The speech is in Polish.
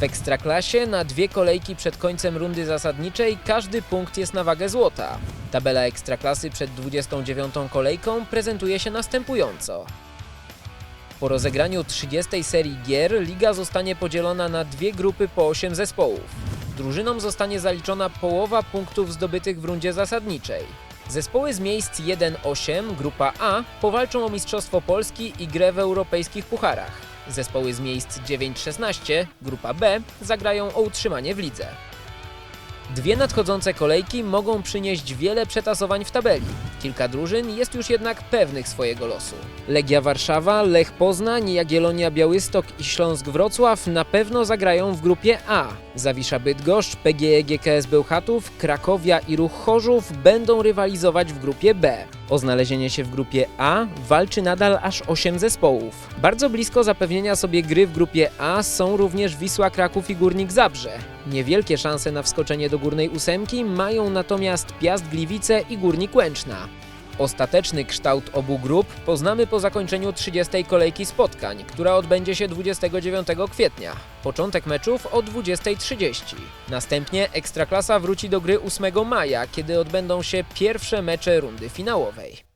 W Ekstraklasie na dwie kolejki przed końcem rundy zasadniczej każdy punkt jest na wagę złota. Tabela Ekstraklasy przed 29 kolejką prezentuje się następująco. Po rozegraniu 30 serii gier liga zostanie podzielona na dwie grupy po 8 zespołów. Drużynom zostanie zaliczona połowa punktów zdobytych w rundzie zasadniczej. Zespoły z miejsc 1-8, grupa A, powalczą o Mistrzostwo Polski i grę w europejskich pucharach. Zespoły z miejsc 9-16, grupa B, zagrają o utrzymanie w lidze. Dwie nadchodzące kolejki mogą przynieść wiele przetasowań w tabeli. Kilka drużyn jest już jednak pewnych swojego losu. Legia Warszawa, Lech Poznań, Jagiellonia Białystok i Śląsk Wrocław na pewno zagrają w grupie A. Zawisza Bydgoszcz, PGE GKS Bełchatów, Krakowia i Ruch Chorzów będą rywalizować w grupie B. O znalezienie się w grupie A walczy nadal aż 8 zespołów. Bardzo blisko zapewnienia sobie gry w grupie A są również Wisła Kraków i Górnik Zabrze. Niewielkie szanse na wskoczenie do górnej ósemki mają natomiast Piast Gliwice i Górnik Łęczna. Ostateczny kształt obu grup poznamy po zakończeniu 30. kolejki spotkań, która odbędzie się 29 kwietnia. Początek meczów o 20.30. Następnie Ekstraklasa wróci do gry 8 maja, kiedy odbędą się pierwsze mecze rundy finałowej.